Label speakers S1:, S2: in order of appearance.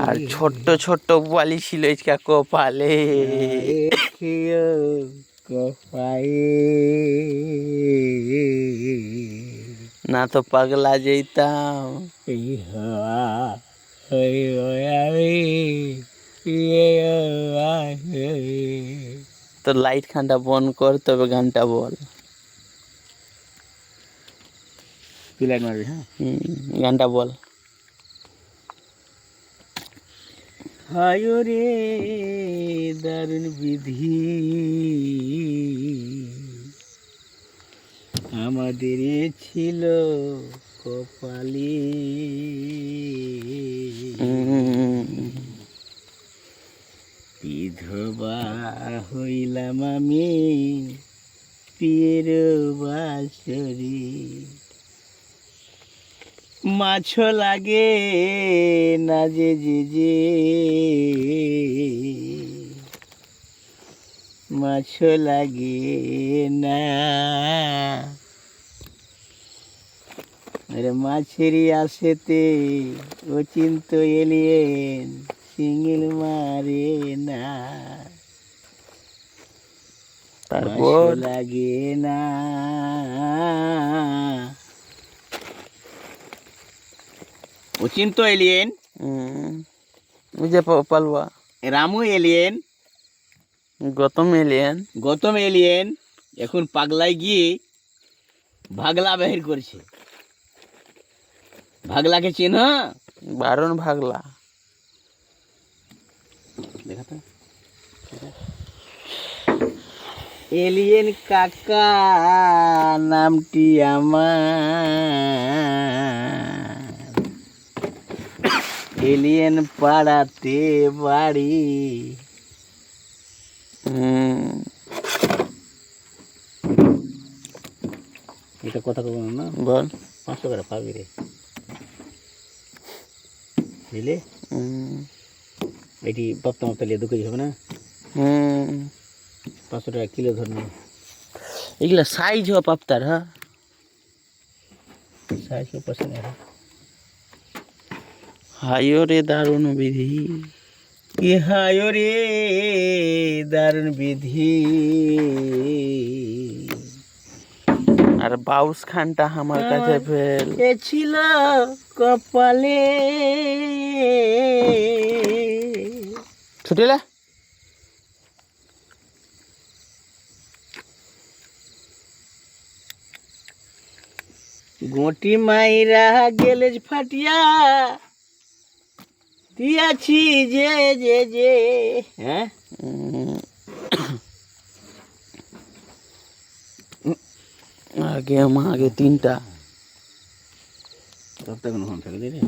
S1: আর ছোট্ট ছোট্ট বালি ছিল ইচকা কপালে। না তো পাগলা যেতাম। তো লাইট খানটা বন্ধ কর তবে গানটা বল।
S2: তুই লাইট মারবি হ্যাঁ?
S1: গানটা বল।
S2: হায় রে দারুণ বিধি। আমাদের ছিল কপালে। বিধবা হইলাম আমি পিয়ের বাসরি। মাছ লাগে না যে যে যে। মাছ লাগে না। আরে মাছেরই আসেতে ও চিন্ত এলিয়েন সিঙ্গেল মারে না।
S1: তারপর?
S2: লাগে না। ও চিন্ত এলিয়েন
S1: যে পালুয়া।
S2: Ramu alien
S1: Gautam alien
S2: Gautam alien এখন পাগলায় গিয়ে ভাগলা বাহির করছে। ভাগলাকে চিহ্ন
S1: বারণ ভাগলা।
S2: দেখা তো। এলিয়েন কাকা নামটি আমার। এলিয়েন পাড়াতে বাড়ি। এটা কথা কব না?
S1: বল।
S2: পাঁচশো করে পাবি রে। বুঝলে এটি পাপ্তা মাপ্তা লিয়ে দু কেজি হবে না। পাঁচশো টাকা কিলো ধর
S1: এগুলা সাইজ হ পাপ্তার হ্যাঁ?
S2: সাতশো পার্সেন্ট
S1: হাইও রে দারুণ বিধি।
S2: ইহায় রে দারুণ বিধি।
S1: আর বাউস খানটা আমার কাছে ফেল।
S2: এ ছিল কপালে।
S1: ছুটিলে
S2: গোটি মাইরা গেলেজ ফাটিয়া দিয়াছি যে যে যে। হ্যাঁ?
S1: আগে মা আগে তিনটা।
S2: তখন রে